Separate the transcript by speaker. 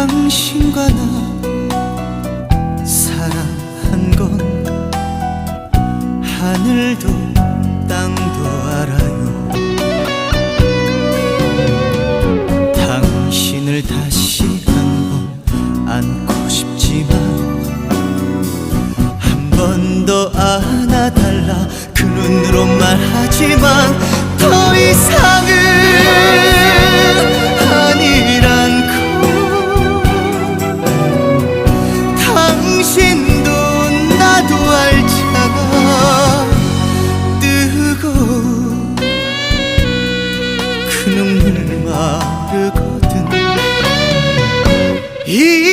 Speaker 1: 당신과 나 사랑한 건 하늘도 땅도 알아요. 당신을 다시 한번 안고 싶지만 한 번 더 안아달라. 그 눈으로 말하지만 더 이상 당신도 나도 알잖아. 뜨거운 그 눈물 마르거든. 이